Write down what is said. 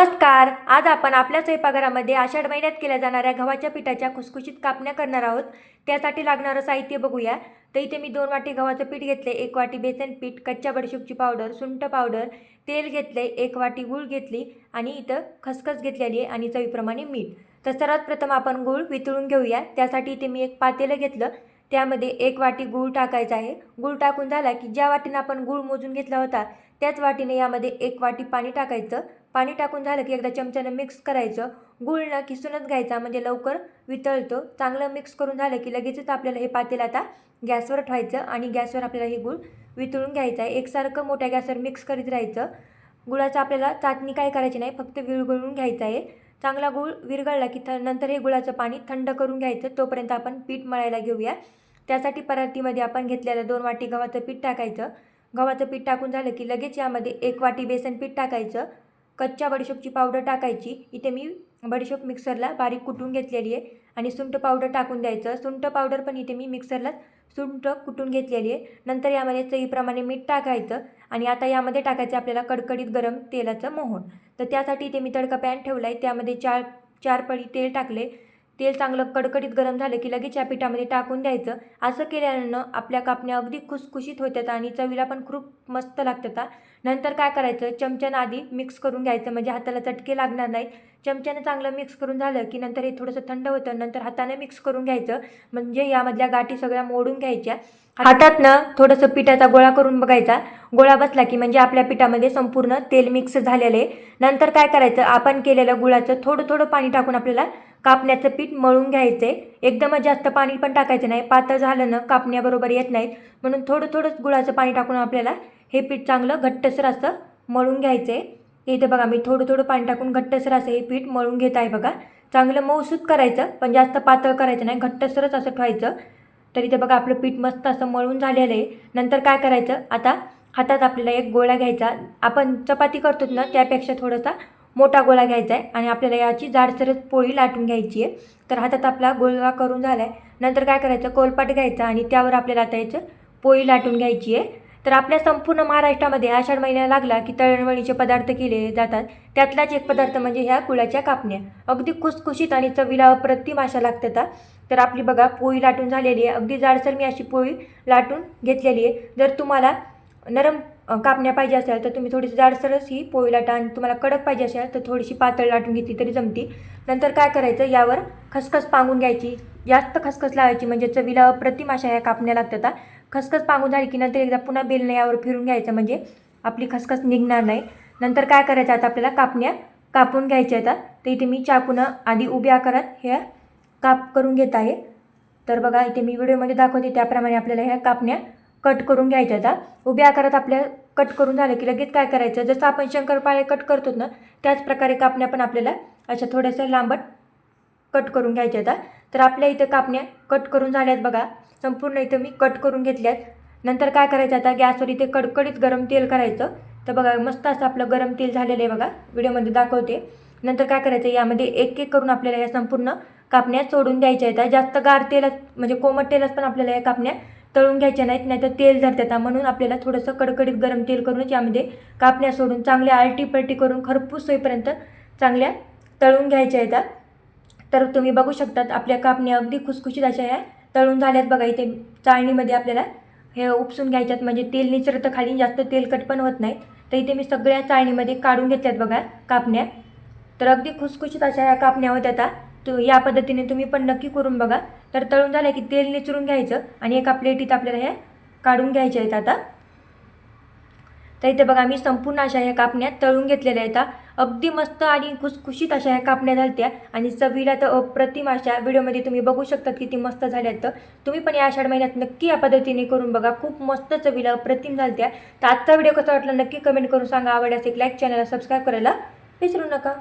नमस्कार. आज आपण आपल्या स्वयंपाकघरामध्ये आषाढ महिन्यात केल्या जाणाऱ्या गव्हाच्या पिठाच्या खुसखुशीत कापण्या करणार आहोत. त्यासाठी लागणारं साहित्य बघूया. तर इथे मी दोन वाटी गव्हाचं पीठ घेतले एक वाटी बेसन पीठ कच्च्या बडशुपची पावडर सुंठ पावडर तेल घेतले एक वाटी गूळ घेतली आणि इथं खसखस घेतलेली आहे आणि चवीप्रमाणे मीठ. तर सर्वात प्रथम आपण गूळ वितळून घेऊया. त्यासाठी इथे मी एक पातेलं घेतलं. त्यामध्ये एक वाटी गूळ टाकायचा आहे. गूळ टाकून झाला की ज्या वाटीनं आपण गूळ मोजून घेतला होता त्याच वाटीने यामध्ये एक वाटी पाणी टाकायचं. पाणी टाकून झालं की एकदा चमच्यानं मिक्स करायचं. गूळ न किसूनच घ्यायचा म्हणजे लवकर वितळतो. चांगलं मिक्स करून झालं की लगेचच आपल्याला हे पातेल आता गॅसवर ठेवायचं आणि गॅसवर आपल्याला हे गुळ वितळून घ्यायचं आहे. एकसारखं मोठ्या गॅसवर मिक्स करीत राहायचं. गुळाचं आपल्याला चाटणी काय करायची नाही फक्त विरघळून घ्यायचं आहे. चांगला गूळ विरघळला की थ नंतर हे गुळाचं पाणी थंड करून घ्यायचं. तोपर्यंत आपण पीठ मळायला घेऊया. त्यासाठी परातीमध्ये आपण घेतलेलं दोन वाटी गव्हाचं पीठ टाकायचं. गव्हाचं पीठ टाकून झालं की लगेच यामध्ये एक वाटी बेसन पीठ टाकायचं. कच्च्या बडीशोपची पावडर टाकायची. इथे मी बडीशोप मिक्सरला बारीक कुटून घेतलेली आहे आणि सुंठ पावडर टाकून द्यायचं. सुंठ पावडर पण इथे मी मिक्सरला सुंठ कुटून घेतलेली आहे. नंतर यामध्ये चवीप्रमाणे मीठ टाकायचं आणि आता यामध्ये टाकायचं आपल्याला कडकडीत गरम तेलाचं मोहन. तर त्यासाठी इथे मी तडका पॅन ठेवला आहे त्यामध्ये चार चार पळी तेल टाकले. तेल चांगलं कडकडीत गरम झालं की लगेच या पिठामध्ये टाकून द्यायचं. असं केल्यानं आपल्या कापण्या अगदी खुसखुशीत होतात आणि चवीला पण खूप मस्त लागतात नंतर काय करायचं? चमच्यानं आधी मिक्स करून घ्यायचं. म्हणजे हाताला चटके लागणार नाहीत. चमच्यानं चांगलं मिक्स करून झालं की नंतर हे थोडंसं थंड होतं. नंतर हाताने मिक्स करून घ्यायचं. म्हणजे यामधल्या गाठी सगळ्या मोडून घ्यायच्या. हातातनं थोडंसं पिठाचा गोळा करून बघायचा. गोळा बसला की म्हणजे आपल्या पिठामध्ये संपूर्ण तेल मिक्स झालेलं आहे. नंतर काय करायचं? आपण केलेलं गुळाचं थोडं थोडं पाणी टाकून आपल्याला कापण्याचं पीठ मळून घ्यायचं. आहे एकदमच जास्त पाणी पण टाकायचं नाही. पातळ झालं ना कापण्याबरोबर येत नाहीत. म्हणून थोडं थोडंच गुळाचं पाणी टाकून आपल्याला हे पीठ चांगलं घट्टसर असं मळून घ्यायचं. आहे इथं बघा मी थोडं थोडं पाणी टाकून घट्टसर असं हे पीठ मळून घेत आहे बघा. चांगलं मऊसूत करायचं पण जास्त पातळ करायचं नाही. घट्टसरच असं ठेवायचं. तर इथे बघा आपलं पीठ मस्त असं मळून झालेलं आहे. नंतर काय करायचं? आता हातात आपल्याला एक गोळा घ्यायचा. आपण चपाती करतो ना त्यापेक्षा थोडासा मोठा गोळा घ्यायचा आहे आणि आपल्याला याची जाडसरच पोळी लाटून घ्यायची आहे. तर हातात आपला गोळा करून झाला आहे नंतर काय करायचं? कोलपाट घ्यायचा आणि त्यावर आपल्याला आता याचं पोळी लाटून घ्यायची आहे. तर आपल्या संपूर्ण महाराष्ट्रामध्ये आषाढ महिन्या लागला की तळणवळीचे पदार्थ केले जातात. त्यातलाच एक पदार्थ म्हणजे ह्या गुळाच्या कापण्या. अगदी खुसखुशीत आणि चवीला अप्रतिम अशा लागतात तर आपली बघा पोळी लाटून झालेली आहे. अगदी जाडसर मी अशी पोळी लाटून घेतलेली आहे. जर तुम्हाला नरम कापण्या पाहिजे असेल तर तुम्ही थोडीशी जाडसरच ही पोळी लाटा आणि तुम्हाला कडक पाहिजे असेल तर थोडीशी पातळ लाटून घेतली तरी जमती. नंतर काय करायचं? यावर खसखस पांगून घ्यायची. जास्त खसखस लावायची म्हणजे चवीला अप्रतिम अशा ह्या कापण्या लागतात खसखस पांगून झाली की नंतर एकदा पुन्हा बेलनं यावर फिरून घ्यायचं म्हणजे आपली खसखस निघणार नाही. नंतर काय करायचं? आता आपल्याला कापण्या कापून घ्यायच्या आहेत तर इथे मी चाकूनं आधी उभ्या आकारात ह्या काप करून घेत आहे. तर बघा इथे मी व्हिडिओमध्ये दाखवते त्याप्रमाणे आपल्याला ह्या कापण्या कट करून घ्यायच्या आता. उभ्या आकारात आपल्या कट करून झालं की लगेच काय करायचं? जसं आपण शंकरपाळे कट करतो ना त्याच प्रकारे कापण्या पण आपल्याला अशा थोड्याशा लांबट कट करून घ्यायच्या आता. तर आपल्या इथं कापण्या कट करून झाल्यात बघा. संपूर्ण इथं मी कट करून घेतल्यात. नंतर काय करायचं आता? गॅसवर इथे कडकडीत गरम तेल करायचं. तर बघा मस्त असं आपलं गरम तेल झालेलं आहे बघा. व्हिडिओमध्ये दाखवते. नंतर काय करायचं? यामध्ये एक एक करून आपल्याला या संपूर्ण कापण्या सोडून द्यायच्या आहेत. जास्त गार तेलात म्हणजे कोमट तेलात पण आपल्याला या कापण्या तळून घ्यायच्या नाहीत नाहीतर तेल धरतात. म्हणून आपल्याला थोडंसं कडकडीत गरम तेल करूनच यामध्ये कापण्या सोडून चांगल्या आलटीपलटी करून खरपूस होईपर्यंत चांगल्या तळून घ्यायच्या येतात तर तुम्ही बघू शकतात आपल्या कापण्या अगदी खुसखुशीत अशा ह्या तळून झाल्यात बघा. इथे चाळणीमध्ये आपल्याला हे उपसून घ्यायच्यात म्हणजे तेल निचरतं खाली जास्त तेलकट पण होत नाही. तर इथे मी सगळ्या चाळणीमध्ये काढून घेतल्यात बघा कापण्या. तर अगदी खुसखुशीत अशा ह्या कापण्या होत्या आता. तू या पद्धतीने तुम्ही पण नक्की करून बघा. तर तळून झालं की तेल निचरून घ्यायचं आणि एका प्लेटीत आपल्याला ह्या काढून घ्यायचे आहेत आता. तर इथे बघा मी संपूर्ण अशा ह्या कापण्या तळून घेतलेल्या आहेत. अगदी मस्त आणि खुसखुशीत अशा ह्या कापण्या झालत्या. आणि चवीला तर अप्रतिम अशा व्हिडिओमध्ये तुम्ही बघू शकतात किती मस्त झाल्या तर तुम्ही पण या आषाढ महिन्यात नक्की या पद्धतीने करून बघा. खूप मस्त चवीला अप्रतिम झालत्या. तर आजचा व्हिडिओ कसा वाटला नक्की कमेंट करून सांगा. आवडल्यास एक लाईक चॅनलला सबस्क्राईब करायला विसरू नका.